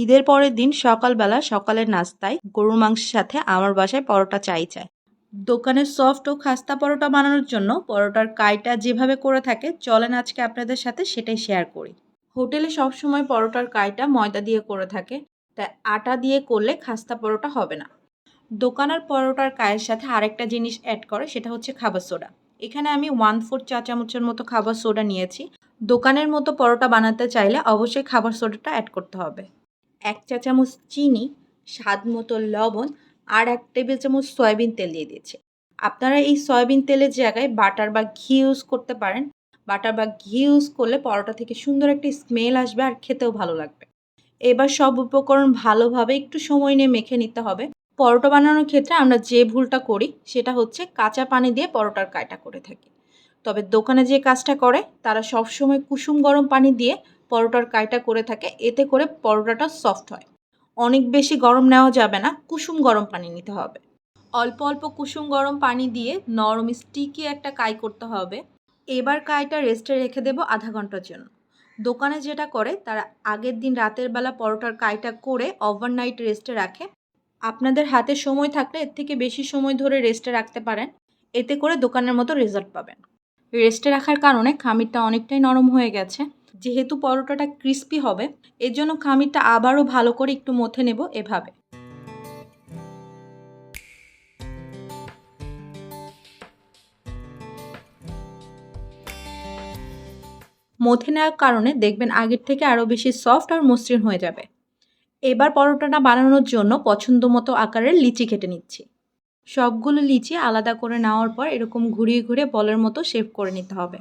ঈদের পরের দিন সকালবেলা সকালের নাস্তায় গরুর মাংসের সাথে আমার বাসায় পরোটা চাই চায় দোকানের সফট ও খাস্তা পরোটা বানানোর জন্য পরোটার কাইটা যেভাবে করে থাকে, চলেন আজকে আপনাদের সাথে সেটাই শেয়ার করি। হোটেলে সবসময় পরোটার কাইটা ময়দা দিয়ে করে থাকে, তাই আটা দিয়ে করলে খাস্তা পরোটা হবে না। দোকানের পরোটার কায়ের সাথে আরেকটা জিনিস অ্যাড করে, সেটা হচ্ছে খাবার সোডা। এখানে আমি ওয়ান ফোর চা চামচের মতো খাবার সোডা নিয়েছি। দোকানের মতো পরোটা বানাতে চাইলে অবশ্যই খাবার সোডাটা অ্যাড করতে হবে। এক চা চামচ চিনি, স্বাদ মতো লবণ আর এক টেবিল চামচ সয়াবিন তেল দিয়ে দিয়েছি। আপনারা এই সয়াবিন তেলের জায়গায় বাটার বা ঘি ইউজ করতে পারেন। বাটার বা ঘি ইউজ করলে পরোটা থেকে সুন্দর একটা স্মেল আসবে আর খেতেও ভালো লাগবে। এবার সব উপকরণ ভালোভাবে একটু সময় নিয়ে মেখে নিতে হবে। পরোটা বানানোর ক্ষেত্রে আমরা যে ভুলটা করি সেটা হচ্ছে কাঁচা পানি দিয়ে পরোটার কায়টা করে থাকি। তবে দোকানে যে কাজটা করে তারা সবসময় কুসুম গরম পানি দিয়ে পরোটার কায়টা করে থাকে, এতে করে পরোটাটা সফট হয়। অনেক বেশি গরম নেওয়া যাবে না, কুসুম গরম পানি নিতে হবে। অল্প অল্প কুসুম গরম পানি দিয়ে নরম স্টিকি একটা কাই করতে হবে। এবার কাইটা রেস্টে রেখে দেবো আধা ঘণ্টার জন্য। দোকানে যেটা করে, তারা আগের দিন রাতের বেলা পরোটার কাইটা করে ওভারনাইট রেস্টে রাখে। আপনাদের হাতে সময় থাকলে এর থেকে বেশি সময় ধরে রেস্টে রাখতে পারেন, এতে করে দোকানের মতো রেজাল্ট পাবেন। রেস্টে রাখার কারণে খামিরটা অনেকটাই নরম হয়ে গেছে। যেহেতু পরোটাটা ক্রিস্পি হবে, এর জন্য খামিরটা আবারও ভালো করে একটু মথে নেব এভাবে। মথে নেওয়ার কারণে দেখবেন আগের থেকে আরও বেশি সফট আর মসৃণ হয়ে যাবে। এবার পরোটাটা বানানোর জন্য পছন্দ মতো আকারের লিচি কেটে নিচ্ছি। সবগুলো লিচি আলাদা করে নেওয়ার পর এরকম ঘুরিয়ে ঘুরে বলের মতো শেপ করে নিতে হবে।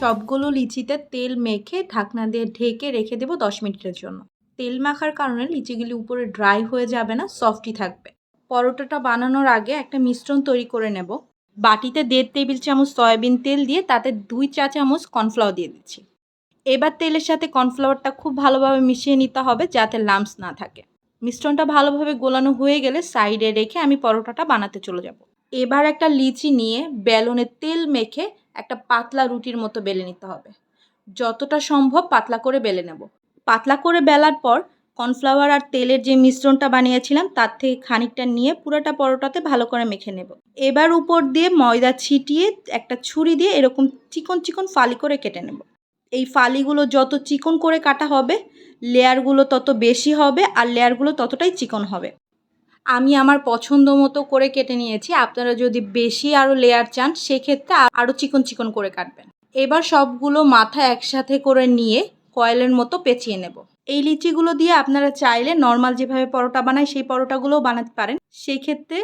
সবগুলো লিচিতে তেল মেখে ঢাকনা দিয়ে ঢেকে রেখে দেবো দশ মিনিটের জন্য। তেল মাখার কারণে লিচিগুলি উপরে ড্রাই হয়ে যাবে না, সফটই থাকবে। পরোটাটা বানানোর আগে একটা মিশ্রণ তৈরি করে নেব। বাটিতে দেড় টেবিল চামচ সয়াবিন তেল দিয়ে তাতে দুই চা চামচ কর্নফ্লাওয়ার দিয়ে দিচ্ছি। এবার তেলের সাথে কর্নফ্লাওয়ারটা খুব ভালোভাবে মিশিয়ে নিতে হবে যাতে লাম্পস না থাকে। মিশ্রণটা ভালোভাবে গোলানো হয়ে গেলে সাইডে রেখে আমি পরোটাটা বানাতে চলে যাব। এবার একটা লিচি নিয়ে বেলনে তেল মেখে একটা পাতলা রুটির মতো বেলে নিতে হবে। যতটা সম্ভব পাতলা করে বেলে নেব। পাতলা করে বেলার পর কর্নফ্লাওয়ার আর তেলের যে মিশ্রণটা বানিয়েছিলাম, তার থেকে খানিকটা নিয়ে পুরোটা পরোটাতে ভালো করে মেখে নেব। এবার উপর দিয়ে ময়দা ছিটিয়ে একটা ছুরি দিয়ে এরকম চিকন চিকন ফালি করে কেটে নেব। এই ফালিগুলো যত চিকন করে কাটা হবে, লেয়ারগুলো তত বেশি হবে আর লেয়ারগুলো ততটাই চিকন হবে। আমি আমার পছন্দ মতো করে কেটে নিয়েছি। আপনারা যদি বেশি আরও লেয়ার চান, সেক্ষেত্রে আরও চিকন চিকন করে কাটবেন। এবার সবগুলো মাথা একসাথে করে নিয়ে কয়েলের মতো পেঁচিয়ে নেব। এই লিচিগুলো দিয়ে আপনারা চাইলে নর্মাল যেভাবে পরোটা বানায় সেই পরোটাগুলোও বানাতে পারেন। সেই ক্ষেত্রে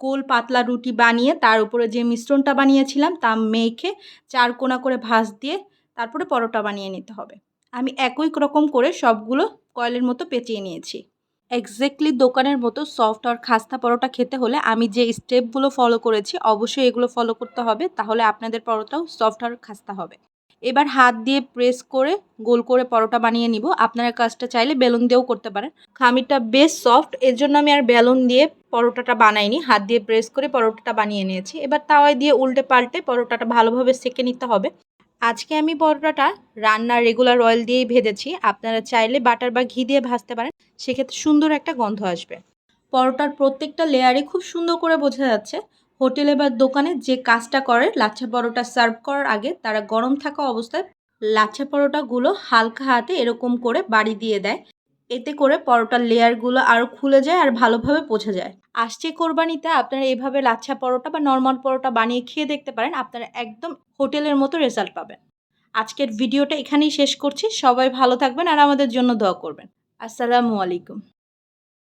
গোল পাতলা রুটি বানিয়ে তার উপরে যে মিশ্রণটা বানিয়েছিলাম, তা মেখে চার কোনা করে ভাঁজ দিয়ে তারপরে পরোটা বানিয়ে নিতে হবে। আমি একই রকম করে সবগুলো কয়েলের মতো পেঁচিয়ে নিয়েছি। এক্স্যাক্টলি দোকানের মতো সফট আর খাস্তা পরোটা খেতে হলে আমি যে স্টেপগুলো ফলো করেছি, অবশ্যই এগুলো ফলো করতে হবে। তাহলে আপনাদের পরোটাও সফট আর খাস্তা হবে। এবার হাত দিয়ে প্রেস করে, গোল করে পরোটা বানিয়ে নিব। আপনারা কাজটা চাইলে বেলুন দিয়েও করতে পারেন। খামিরটা বেশ সফট এর জন্য আমি আর বেলুন দিয়ে পরোটাটা বানাইনি। হাত দিয়ে প্রেস করে পরোটাটা বানিয়ে নিয়েছি। এবার তাওয়ায় দিয়ে উল্টে পাল্টে পরোটাটা ভালোভাবে সেকে নিতে হবে। আজকে আমি পরোটাটা রান্নার রেগুলার অয়েল দিয়েই ভেজেছি। আপনারা চাইলে বাটার বা ঘি দিয়ে ভাজতে পারেন। সেক্ষেত্রে সুন্দর একটা গন্ধ আসবে। পরোটার প্রত্যেকটা লেয়ারে খুব সুন্দর করে বোঝা যাচ্ছে। হোটেলে বা দোকানে যে কাজটা করে, লাচ্ছা পরোটা সার্ভ করার আগে তারা গরম থাকা অবস্থায় লাচ্ছা পরোটাগুলো হালকা হাতে এরকম করে বাড়ি দিয়ে দেয়। এতে করে পরোটার লেয়ারগুলো আরও খুলে যায় আর ভালোভাবে বোঝা যায়। আসছে কোরবানিতে আপনারা এভাবে লাচ্ছা পরোটা বা নর্মাল পরোটা বানিয়ে খেয়ে দেখতে পারেন, আপনারা একদম হোটেলের মতো রেজাল্ট পাবেন। আজকের ভিডিওটা এখানেই শেষ করছি, সবাই ভালো থাকবেন আর আমাদের জন্য দোয়া করবেন। আসসালামু আলাইকুম।